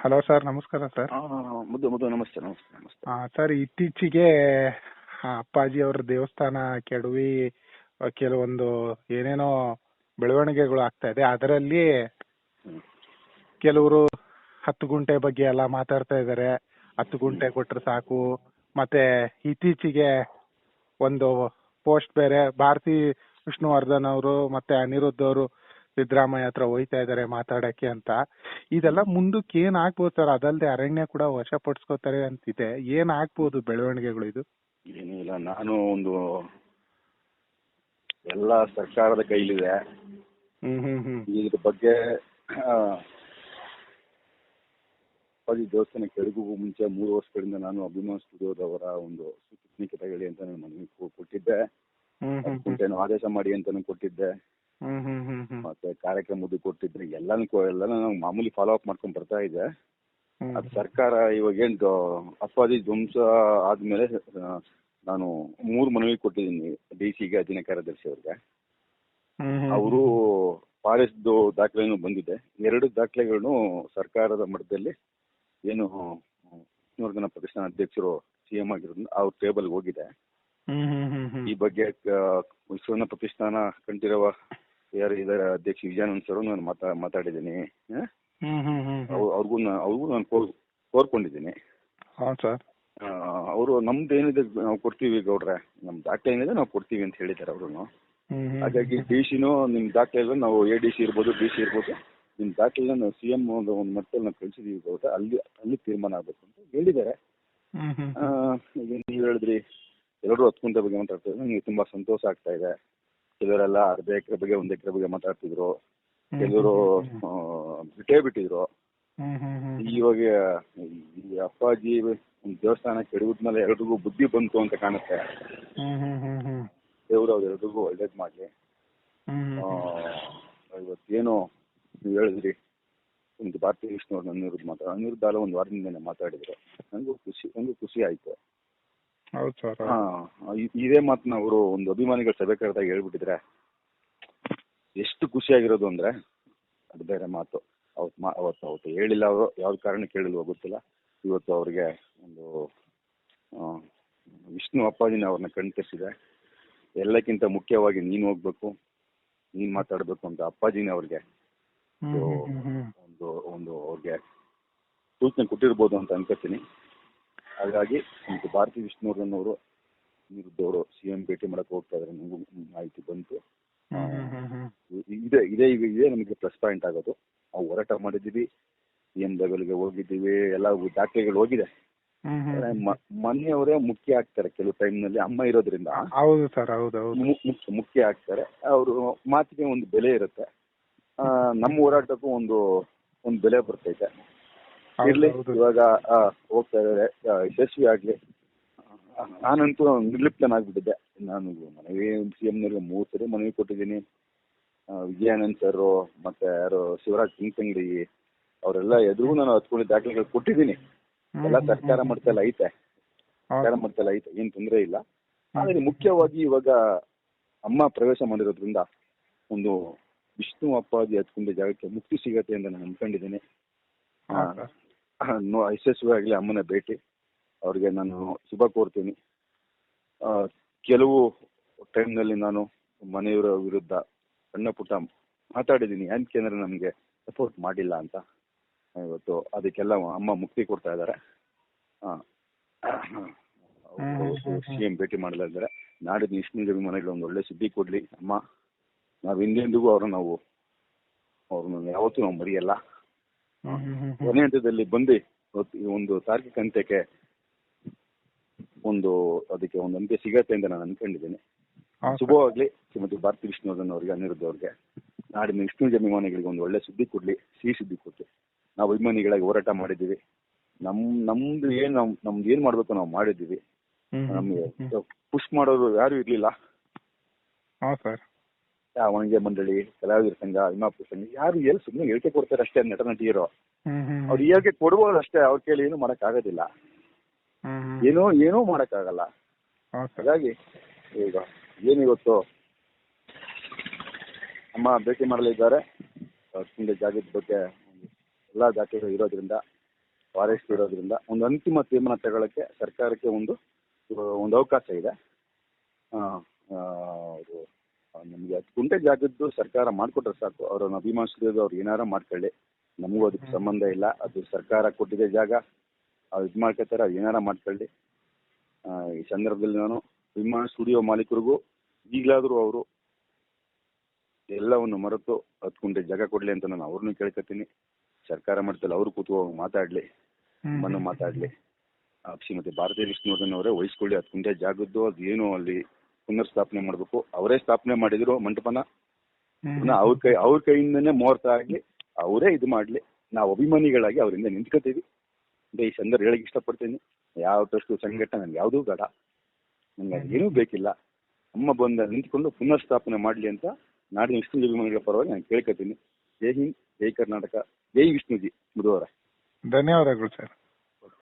Hello sir ನಮಸ್ಕಾರ sir. ಮುದ್ದು ಮುದ್ದು ನಮಸ್ತೆ ನಮಸ್ತೆ ನಮಸ್ತೆ ಸರ್ ಇತ್ತೀಚೆಗೆ ಅಪ್ಪಾಜಿ ಅವ್ರ ದೇವಸ್ಥಾನ ಕೆಡವಿ ಕೆಲವೊಂದು ಏನೇನೋ ಬೆಳವಣಿಗೆಗಳು ಆಗ್ತಾ ಇದೆ ಅದರಲ್ಲಿ. ಕೆಲವರು ಹತ್ತು ಗುಂಟೆ ಬಗ್ಗೆ ಎಲ್ಲ ಮಾತಾಡ್ತಾ ಇದ್ದಾರೆ ಹತ್ತು ಗುಂಟೆ ಕೊಟ್ರೆ ಸಾಕು ಮತ್ತೆ ಇತ್ತೀಚಿಗೆ ಒಂದು ಪೋಸ್ಟ್ ಬೇರೆ ಭಾರತಿ ವಿಷ್ಣುವರ್ಧನ್ ಅವರು ಮತ್ತೆ ಅನಿರುದ್ಧ್ ಅವರು ಸಿದ್ದರಾಮಯ್ಯ ಹತ್ರ ಹೋಯ್ತಾ ಇದಾರೆ ಮಾತಾಡಕ್ಕೆ ಅಂತ. ಇದೆಲ್ಲ ಮುಂದಕ್ಕೆ ಏನ್ ಆಗ್ಬೋದು ಸರ್? ಅದಲ್ದೆ ಅರಣ್ಯ ಕೂಡ ವಶಪಡಿಸ್ಕೋತಾರೆ ಅಂತಿದೆ. ಏನ್ ಆಗ್ಬೋದು ಬೆಳವಣಿಗೆಗಳು ಇದು? ಏನಿಲ್ಲ ನಾನು ಒಂದು ಎಲ್ಲ ಸರ್ಕಾರದ ಕೈಲಿದೆ. ಹ್ಮ್ ಹ್ಮ್ ಹ್ಮ್. ಇದ್ರ ಬಗ್ಗೆ ಅಪ್ಪಾಜಿ ದೇವಸ್ಥಾನ ಕೆಳಗೂ ಮುಂಚೆ ಮೂರು ವರ್ಷಗಳಿಂದ ನಾನು ಅಭಿಮಾನ್ ಸ್ಟುಡಿಯೋದವರ ಒಂದು ಸುಚಿತ್ನಿಕೆ ತಗೊಳ್ಳಿ ಅಂತ ನಾನು ಮನವಿ ಕೊಟ್ಟಿದ್ದೆ ಆದೇಶ ಮಾಡಿ ಅಂತಾನು ಕೊಟ್ಟಿದ್ದೆ. ಮತ್ತೆ ಕಾರ್ಯಕ್ರಮದ್ದು ಕೊಟ್ಟಿದ್ರೆ ಎಲ್ಲಾನು ಎಲ್ಲಾನು ನಾವು ಮಾಮೂಲಿ ಫಾಲೋ ಅಪ್ ಮಾಡ್ಕೊಂಡ್ ಬರ್ತಾ ಇದೆ. ಅದ್ ಸರ್ಕಾರ ಇವಾಗ ಏನ್ ಅಪ್ಪಾಜಿ ಧ್ವಂಸ ಆದ್ಮೇಲೆ ನಾನು ಮೂರು ಮನವಿ ಕೊಟ್ಟಿದ್ದೀನಿ ಡಿ ಸಿಗೆ ಅಧೀನ ಕಾರ್ಯದರ್ಶಿ ಅವ್ರಿಗೆ. ಅವರು ಫಾರೆಸ್ಟ್ ದಾಖಲೆನೂ ಬಂದಿದೆ. ಎರಡು ದಾಖಲೆಗಳನ್ನು ಸರ್ಕಾರದ ಮಟ್ಟದಲ್ಲಿ ಏನು ವಿಷ್ಣುವರ್ಧನ ಪ್ರತಿಷ್ಠಾನ ಅಧ್ಯಕ್ಷರು ಸಿಎಂ ಆಗಿರೋದ್ರಿಂದ ಅವ್ರ ಟೇಬಲ್ ಹೋಗಿದೆ. ಈ ಬಗ್ಗೆ ವಿಶ್ವನ ಪ್ರತಿಷ್ಠಾನ ಕಂಠಿರುವ ಯಾರು ಇದರ ಅಧ್ಯಕ್ಷ ವಿಜಯಾನಂದ್ ಸರ್ ನಾನು ಮಾತಾ ಮಾತಾಡಿದ್ದೀನಿ. ಅವ್ರಿಗೂ ಅವ್ರಿಗೂ ನಾನು ಕೋರ್- ಕೋರ್ಕೊಂಡಿದ್ದೀನಿ. ಸರ್. ಅವರು ನಮ್ದು ಏನಿದೆ ನಾವು ಕೊಡ್ತೀವಿ ಗೌಡ್ರೆ. ನಮ್ ದಾಖಲೆ ಏನಿದೆ ನಾವು ಕೊಡ್ತೀವಿ ಅಂತ ಹೇಳಿದ್ದಾರೆ ಅವರು ಹಾಗಾಗಿ ಡಿ ಸಿನೂ ನಿಮ್ ದಾಖಲೆ ನಾವು ಎ ಡಿ ಸಿ ಇರ್ಬೋದು ಡಿ ಸಿ ಇರ್ಬೋದು ನಿಮ್ ದಾಖಲೆ ನಾವು ಸಿ ಎಂ ಒಂದು ಒಂದು ಮಟ್ಟದಲ್ಲಿ ನಾವು ಕಳಿಸಿದೀವಿ ಗೌಡ್ರೆ. ಅಲ್ಲಿ ಅಲ್ಲಿ ತೀರ್ಮಾನ ಆಗ್ಬೇಕು ಅಂತ ಹೇಳಿದ್ದಾರೆ ಈಗ ನೀವು ಹೇಳಿದ್ರಿ ಎಲ್ಲರೂ ಹತ್ತು ಕುಂಟೆ ಬಗ್ಗೆ ಮಾತಾಡ್ತಾ ನನಗೆ ತುಂಬಾ ಸಂತೋಷ ಆಗ್ತಾ ಇದೆ. ಕೆಲವರೆಲ್ಲ ಅರ್ಧ ಎಕರೆ ಬಗ್ಗೆ ಒಂದ್ ಎಕರೆ ಬಗ್ಗೆ ಮಾತಾಡ್ತಿದ್ರು. ಕೆಲವರು ಬಿಟ್ಟೇ ಬಿಟ್ಟಿದ್ರು. ಇವಾಗ ಈ ಅಪ್ಪಾಜಿ ಒಂದ್ ದೇವಸ್ಥಾನ ಕೆಡವಿದ್ಮೇಲೆ ಎಲ್ರಿಗೂ ಬುದ್ಧಿ ಬಂತು ಅಂತ ಕಾಣುತ್ತೆ. ದೇವ್ರು ಅವ್ರ ಎಲ್ರಿಗೂ ಒಳ್ಳೇದ್ ಮಾಡ್ಲಿ. ಇವತ್ತೇನು ನೀವು ಹೇಳಿದ್ರಿ. ಒಂದು ಭಾರತೀಯ ವಿಷ್ಣುವ್ರ ಅನಿರುದ್ಧ ಮಾತಾಡ ಅನಿರುದ್ಧ ಅಲ್ಲ ಒಂದು ವಾರದಿಂದನೇ ಮಾತಾಡಿದ್ರು. ನಂಗೂ ಖುಷಿ ನಂಗೂ ಖುಷಿ ಆಯ್ತು. ಹೌದು ಸರ್ ಇದೇ ಮಾತನ್ನ ಅವರು ಒಂದು ಅಭಿಮಾನಿಗಳ ಸಭೆ ಕರೆದಾಗ ಹೇಳ್ಬಿಟ್ಟಿದ್ರೆ ಎಷ್ಟು ಖುಷಿಯಾಗಿರೋದು ಅಂದ್ರೆ ಅದು ಬೇರೆ ಮಾತು. ಅವತ್ತು ಅವತ್ತು ಅವತ್ತು ಹೇಳಿಲ್ಲ ಅವರು ಯಾವ ಕಾರಣಕ್ಕೆ ಹೇಳಿಲ್ವೋ ಗೊತ್ತಿಲ್ಲ. ಇವತ್ತು ಅವ್ರಿಗೆ ಒಂದು ವಿಷ್ಣು ಅಪ್ಪಾಜಿನ ಅವ್ರನ್ನ ಕಣ್ತರಿಸಿದೆ ಎಲ್ಲಕ್ಕಿಂತ ಮುಖ್ಯವಾಗಿ ನೀನು ಹೋಗ್ಬೇಕು ನೀನ್ ಮಾತಾಡ್ಬೇಕು ಅಂತ ಅಪ್ಪಾಜಿನ ಅವ್ರಿಗೆ ಒಂದು ಒಂದು ಅವ್ರಿಗೆ ಸೂಚನೆ ಕೊಟ್ಟಿರ್ಬೋದು ಅಂತ ಅನ್ಕೋತೀನಿ. ಹಾಗಾಗಿ ಭಾರತಿ ವಿಷ್ಣುವರ್ಧನ್ ಅವರು ವಿರುದ್ಧವರು ಸಿಎಂ ಭೇಟಿ ಮಾಡಕ್ ಹೋಗ್ತಾ ಇದಾರೆ ನನಗೂ ಮಾಹಿತಿ ಬಂತು. ಇದೆ ಇದೇ ಈಗ ಇದೇ ನಮಗೆ ಪ್ಲಸ್ ಪಾಯಿಂಟ್ ಆಗೋದು. ನಾವು ಹೋರಾಟ ಮಾಡಿದೀವಿ ಸಿ ಎಂ ಲೆವೆಲ್ಗೆ ಹೋಗಿದ್ದೀವಿ ಎಲ್ಲ ದಾಖಲೆಗಳು ಹೋಗಿದೆ. ಮನೆಯವರೇ ಮುಖ್ಯ ಆಗ್ತಾರೆ ಕೆಲವು ಟೈಮ್ನಲ್ಲಿ ಅಮ್ಮ ಇರೋದ್ರಿಂದ. ಹೌದು ಸರ್ ಹೌದು ಮುಖ್ಯ ಮುಖ್ಯ ಆಗ್ತಾರೆ. ಅವರು ಮಾತಿಗೆ ಒಂದು ಬೆಲೆ ಇರುತ್ತೆ. ನಮ್ಮ ಹೋರಾಟಕ್ಕೂ ಒಂದು ಒಂದು ಬೆಲೆ ಬರ್ತೈತೆ. ಇರ್ಲಿ. ಇವಾಗ ಹೋಗ್ತಾ ಇದಾರೆ ಯಶಸ್ವಿ ಆಗ್ಲಿ. ನಾನಂತೂ ನಿರ್ಲಿಪ್ತನಾಗ್ಬಿಟ್ಟಿದ್ದೆ. ನಾನು ಮನವಿ ಸಿ ಎಂನವ್ರಿಗೆ ಮೂರು ಸರಿ ಮನವಿ ಕೊಟ್ಟಿದ್ದೀನಿ. ವಿಜಯಾನಂದ್ ಸರ್ ಮತ್ತೆ ಯಾರು ಶಿವರಾಜ್ ಸಿಂಗ್ಸಂಗಡಿ ಅವರೆಲ್ಲ ಎದುರು ನಾನು ಹತ್ಕೊಂಡಿದ್ದ ದಾಖಲೆಗಳು ಕೊಟ್ಟಿದ್ದೀನಿ. ಎಲ್ಲ ಸರ್ಕಾರ ಮಾಡ್ತಾ ಮಟ್ಟದಲ್ಲಿ ಐತೆ. ಸರ್ಕಾರ ಮಾಡ್ತಾ ಮಟ್ಟದಲ್ಲಿ ಐತೆ. ಏನ್ ತೊಂದರೆ ಇಲ್ಲ. ಆದ್ರೆ ಮುಖ್ಯವಾಗಿ ಇವಾಗ ಅಮ್ಮ ಪ್ರವೇಶ ಮಾಡಿರೋದ್ರಿಂದ ಒಂದು ವಿಷ್ಣು ಅಪ್ಪಾಜಿ ಹತ್ಕೊಂಡ ಜಾಗಕ್ಕೆ ಮುಕ್ತಿ ಸಿಗತ್ತೆ ಅಂತ ನಾನು ಅನ್ಕೊಂಡಿದ್ದೀನಿ. ಯಶಸ್ವಿಯಾಗಲಿ ಅಮ್ಮನ ಭೇಟಿ. ಅವ್ರಿಗೆ ನಾನು ಶುಭ ಕೋರ್ತೀನಿ. ಕೆಲವು ಟೈಮ್ನಲ್ಲಿ ನಾನು ಮನೆಯವರ ವಿರುದ್ಧ ಸಣ್ಣ ಪುಟ್ಟ ಮಾತಾಡಿದ್ದೀನಿ. ಯಾಕೆಂದ್ರೆ ನಮಗೆ ಸಪೋರ್ಟ್ ಮಾಡಿಲ್ಲ ಅಂತ. ಇವತ್ತು ಅದಕ್ಕೆಲ್ಲ ಅಮ್ಮ ಮುಕ್ತಿ ಕೊಡ್ತಾ ಇದ್ದಾರೆ. ಸಿ ಎಂ ಭೇಟಿ ಮಾಡ್ತಾ ಇದ್ದಾರೆ. ನಾಡಿದ್ದು ವಿಷ್ಣು ಮನೆಗಳು ಒಂದು ಒಳ್ಳೆ ಸುದ್ದಿ ಕೊಡ್ಲಿ. ಅಮ್ಮ ನಾವು ಹಿಂದೆಂದಿಗೂ ಅವ್ರನ್ನ ನಾವು ಅವ್ರನ್ನ ಯಾವತ್ತೂ ನಾವು ಮರಿಯಲ್ಲ. ಕೊನೆ ಹಂತದಲ್ಲಿ ಬಂದು ಒಂದು ತಾರ್ಕಿಕ ಅಂತ್ಯಕ್ಕೆ ಒಂದು ಅದಕ್ಕೆ ಒಂದು ಅಂತ್ಯ ಸಿಗತ್ತೆ ಅಂತ ನಾನು ಅನ್ಕೊಂಡಿದ್ದೇನೆ. ಶುಭವಾಗ್ಲಿ ಶ್ರೀಮತಿ ಭಾರತಿ ವಿಷ್ಣುವರ್ಧನ್ ಅವರಿಗೆ ಅನಿರುದ್ಧ ಅವ್ರಿಗೆ. ನಾಡಿನ ವಿಷ್ಣು ಅಭಿಮಾನಿಗಳಿಗೆ ಒಂದು ಒಳ್ಳೆ ಸುದ್ದಿ ಕೊಡ್ಲಿ ಸಿಹಿ ಸುದ್ದಿ ಕೊಡ್ಲಿ. ನಾವು ಅಭಿಮಾನಿಗಳಾಗಿ ಹೋರಾಟ ಮಾಡಿದ್ದೀವಿ. ನಮ್ ನಮ್ದು ಏನ್ ನಮ್ ನಮ್ದು ಏನ್ ಮಾಡ್ಬೇಕು ನಾವು ಮಾಡಿದ್ದೀವಿ. ನಮ್ಗೆ. ಪುಷ್ ಮಾಡೋರು ಯಾರು ಇರ್ಲಿಲ್ಲ. ಹಾ ಸರ್. ವಾಣಿಜ್ಯ ಮಂಡಳಿ ಕಲಾವಿದರ ಸಂಘ ಅಭಿಮಾಪುರ ಸಂಘ ಯಾರು ಎಲ್ಲಿ ಸುಮ್ಮನೆ ಹೇಳಿಕೆ ಕೊಡ್ತಾರೆ ಅಷ್ಟೇ ನಟ ನಟಿಯರು ಅವ್ರು ಹೇಳಿಕೆ ಕೊಡ್ಬೋದು ಅಷ್ಟೇ ಅವ್ರ ಕೇಳಿ ಏನು ಮಾಡಕ್ ಆಗೋದಿಲ್ಲ ಏನೋ. ಏನೋ ಮಾಡಕ್ ಆಗಲ್ಲ ಹಾಗಾಗಿ ಈಗ ಏನಿವತ್ತು ಅಮ್ಮ ಭೇಟಿ ಮಾಡಲಿದ್ದಾರೆ. ಜಾಗದ ಬಗ್ಗೆ ಎಲ್ಲಾ ದಾಖಲೆಗಳು ಇರೋದ್ರಿಂದ ಫಾರೆಸ್ಟ್ ಇರೋದ್ರಿಂದ ಒಂದು ಅಂತಿಮ ತೀರ್ಮಾನ ತಗೊಳ್ಳಕ್ಕೆ ಸರ್ಕಾರಕ್ಕೆ ಒಂದು ಒಂದು ಅವಕಾಶ ಇದೆ. ನಮಗೆ ಹತ್ತು ಗುಂಟೆ ಜಾಗದ್ದು ಸರ್ಕಾರ ಮಾಡಿಕೊಟ್ರೆ ಸಾಕು. ಅವ್ರನ್ನ ಅಭಿಮಾನಿಸಿದ್ರು ಅವ್ರು ಏನಾರ ಮಾಡ್ಕೊಳ್ಳಿ. ನಮಗೂ ಅದಕ್ಕೆ ಸಂಬಂಧ ಇಲ್ಲ. ಅದು ಸರ್ಕಾರ ಕೊಟ್ಟಿದೆ ಜಾಗ. ಅವ್ರು ಇದು ಮಾಡ್ಕೊತಾರೆ ಅವ್ರು ಏನಾರ ಮಾಡ್ಕೊಳ್ಳಿ. ಆ, ಈ ಸಂದರ್ಭದಲ್ಲಿ ನಾನು ವಿಮಾನ ಸ್ಟುಡಿಯೋ ಮಾಲೀಕರಿಗೂ ಈಗಲಾದರೂ ಅವರು ಎಲ್ಲವನ್ನು ಮರೆತು ಹತ್ತು ಕುಂಟೆ ಜಾಗ ಕೊಡ್ಲಿ ಅಂತ ನಾನು ಅವ್ರನ್ನೂ ಕೇಳ್ಕೊತೀನಿ. ಸರ್ಕಾರ ಮಟ್ಟದಲ್ಲಿ ಅವರು ಕೂತ್ಕೊಂಡು ಮಾತಾಡ್ಲಿ. ಮಣ್ಣು ಮಾತಾಡ್ಲಿ. ಅಕ್ಷಿ ಮತ್ತೆ ಭಾರತೀಯ ವಿಷ್ಣುವರ್ಧನ್ ಅವರೇ ವಹಿಸ್ಕೊಳ್ಳಿ. ಹತ್ತು ಗುಂಟೆ ಜಾಗದ್ದು ಅದು ಏನು ಅಲ್ಲಿ ಪುನರ್ ಸ್ಥಾಪನೆ ಮಾಡಬೇಕು. ಅವರೇ ಸ್ಥಾಪನೆ ಮಾಡಿದ್ರು ಮಂಟಪನ. ಪುನಃ ಅವ್ರ ಕೈ ಅವ್ರ ಕೈಯಿಂದನೇ ಮುಹೂರ್ತ ಆಗ್ಲಿ ಅವರೇ ಇದು ಮಾಡ್ಲಿ. ನಾವು ಅಭಿಮಾನಿಗಳಾಗಿ ಅವರಿಂದ ನಿಂತ್ಕೋತೀವಿ. ಅಂತ ಈ ಸಂದರ್ಭ ಹೇಳಕ್ ಇಷ್ಟಪಡ್ತೀನಿ. ಯಾವ ಟ್ರಸ್ಟ್ ಸಂಘಟನೆ ನನಗೆ ಯಾವುದೂ ಬೇಡ. ನನಗೆ ಏನೂ ಬೇಕಿಲ್ಲ. ಅಮ್ಮ ಬಂದ ನಿಂತ್ಕೊಂಡು ಪುನರ್ ಸ್ಥಾಪನೆ ಮಾಡ್ಲಿ ಅಂತ ನಾಡಿನ ವಿಷ್ಣು ಅಭಿಮಾನಿಗಳ ಪರವಾಗಿ ನಾನು ಕೇಳ್ಕೊತೀನಿ. ಜೈ ಹಿಂದ್ ಜೈ ಕರ್ನಾಟಕ ಜೈ ವಿಷ್ಣುಜಿ ಬುಧವಾರ. ಧನ್ಯವಾದಗಳು ಸರ್.